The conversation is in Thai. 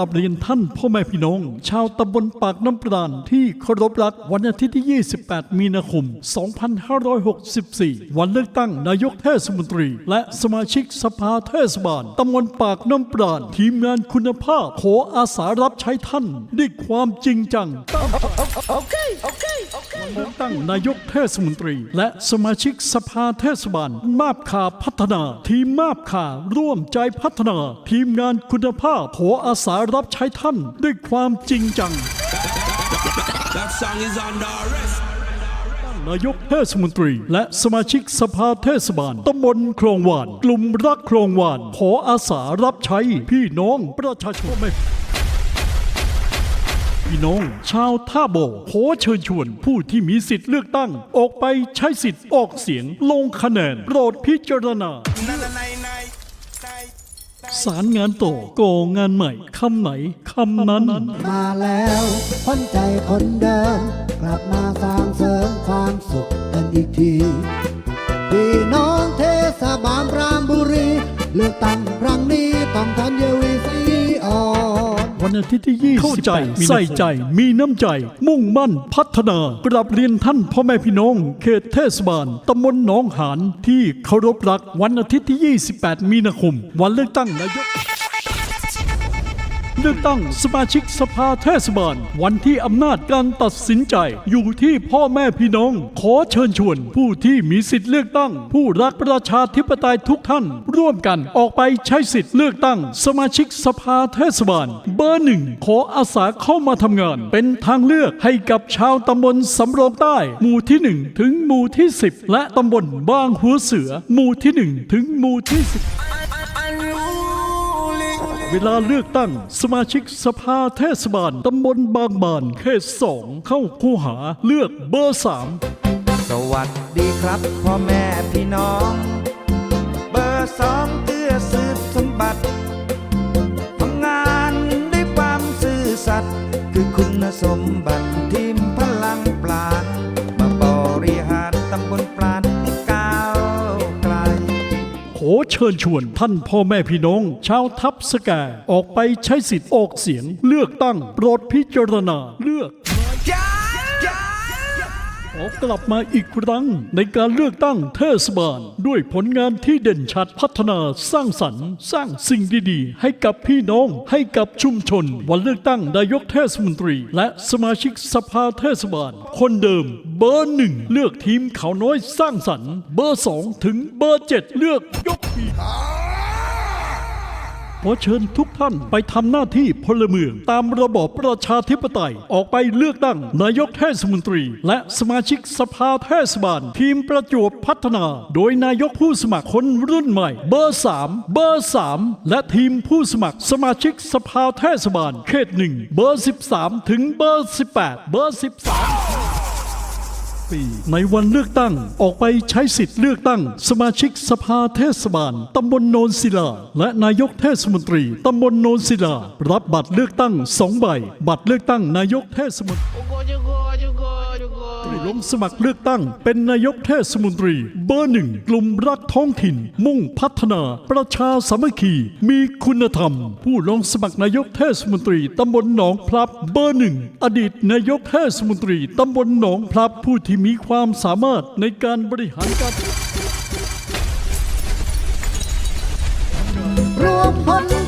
ราบเรียนท่านพ่อแม่พี่น้อง ชาวตำบลปากน้ำปราณที่เคารพรักวันอาทิตย์ที่ 28 มีนาคม 2564 วันเลือกตั้งนายกเทศมนตรี และสมาชิกสภาเทศบาลตำบลปากน้ำปราณทีมงานคุณภาพ ขออาสารับใช้ท่านด้วยความจริงจังเลือกตั้งนายกเทศมนตรี และสมาชิกสภาเทศบาล มาบขาพัฒนา ทีมมาบขาร่วมใจพัฒนา ทีมงานคุณภาพขออาสารับใช้ท่านด้วยความจริงจัง That song is under arrest. นายกเทศมนตรี และสมาชิกสภาเทศบาลตำบลคลองวาน กลุ่มรักคลองวาน ขออาสารับใช้ พี่น้องประชาชนไม่พี่น้อง ชาวท่าโบขอเชิญชวนผู้ที่มีสิทธิ์เลือกตั้ง ออกไปใช้สิทธิ์ออกเสียงลงคะแนน โปรดพิจารณา สารงานต่อก่องานใหม่คำไหนคำนั้น มาแล้วคนใจคนเดิมกลับมาสร้างเสริมความสุขกันอีกทีพี่น้องเทศบาลรามบุรี เลือกตั้งครั้งนี้ต้องทันเยวีสีออ วันอาทิตย์ที่ 20 เข้าใจใส่ใจมีน้ำใจ มุ่งมั่นพัฒนากราบเรียนท่านพ่อแม่พี่น้อง เขตเทศบาลตำบลหนองหานที่เคารพรักวันอาทิตย์ที่ 28 มีนาคม วันเลือกตั้งนายก เลือกตั้งสมาชิกสภาเทศบาล วันที่อำนาจการตัดสินใจ อยู่ที่พ่อแม่พี่น้อง ขอเชิญชวน ผู้ที่มีสิทธิ์เลือกตั้ง ผู้รักประชาธิปไตยทุกท่าน ร่วมกันออกไปใช้สิทธิ์เลือกตั้ง สมาชิกสภาเทศบาล เบอร์หนึ่งขออาสาเข้ามาทำงาน เป็นทางเลือกให้กับชาวตำบลสำโรงใต้ หมู่ที่ 1 ถึงหมู่ที่ 10 และตำบลบางหัวเสือ หมู่ที่ 1 ถึงหมู่ที่ 10 เวลาเลือกตั้ง สมาชิกสภาเทศบาลตำบลบางบานเขตสองเข้าคูหาเลือกเบอร์สามสวัสดีครับพ่อแม่พี่น้อง เบอร์สองเตื้อสืบสมบัติทำงานด้วยความซื่อสัตย์คือคุณสมบัติทีมพ เชิญชวนท่านพ่อแม่พี่น้อง ชาวทับสแกออกไปใช้สิทธิ์ออกเสียง เลือกตั้งโปรดพิจารณาเลือกขอกลับมาอีกครั้งในการเลือกตั้งเทศบาล ด้วยผลงานที่เด่นชัดพัฒนาสร้างสรรค์ สร้างสิ่งดีๆ ให้กับพี่น้องให้กับชุมชน วันเลือกตั้งนายกเทศมนตรี และสมาชิกสภาเทศบาล คนเดิม เบอร์หนึ่งเลือกทีมเขาน้อยสร้างสรรค์ เบอร์สองถึงเบอร์เจ็ดเลือกยก ขอเชิญทุกท่านไปทำหน้าที่พลเมือง ตามระบอบประชาธิปไตยออกไปเลือกตั้งนายกเทศมนตรี และสมาชิกสภาเทศบาล ทีมประจวบพัฒนา โดยนายกผู้สมัครคนรุ่นใหม่ เบอร์ 3 เบอร์ 3 และทีมผู้สมัครสมาชิกสภาเทศบาล เขตหนึ่งเบอร์ 13 ถึงเบอร์ 18 เบอร์ 13 ปี ในวันเลือกตั้งออกไปใช้สิทธิ์เลือกตั้ง สมาชิกสภาเทศบาลตำบลโนนศิลา และนายกเทศมนตรีตำบลโนนศิลา รับบัตรเลือกตั้งสองใบ บัตรเลือกตั้งนายกเทศมนตรี ได้ลงสมัครเลือกตั้ง เป็นนายกเทศมนตรี เบอร์หนึ่งกลุ่มรักท้องถิ่น มุ่งพัฒนา ประชาสามัคคี มีคุณธรรม ผู้ลงสมัครนายกเทศมนตรีตำบลหนองพลับ เบอร์หนึ่งอดีตนายกเทศมนตรีตำบลหนองพลับผู้ที่มีความสามารถในการบริหารการรวมพล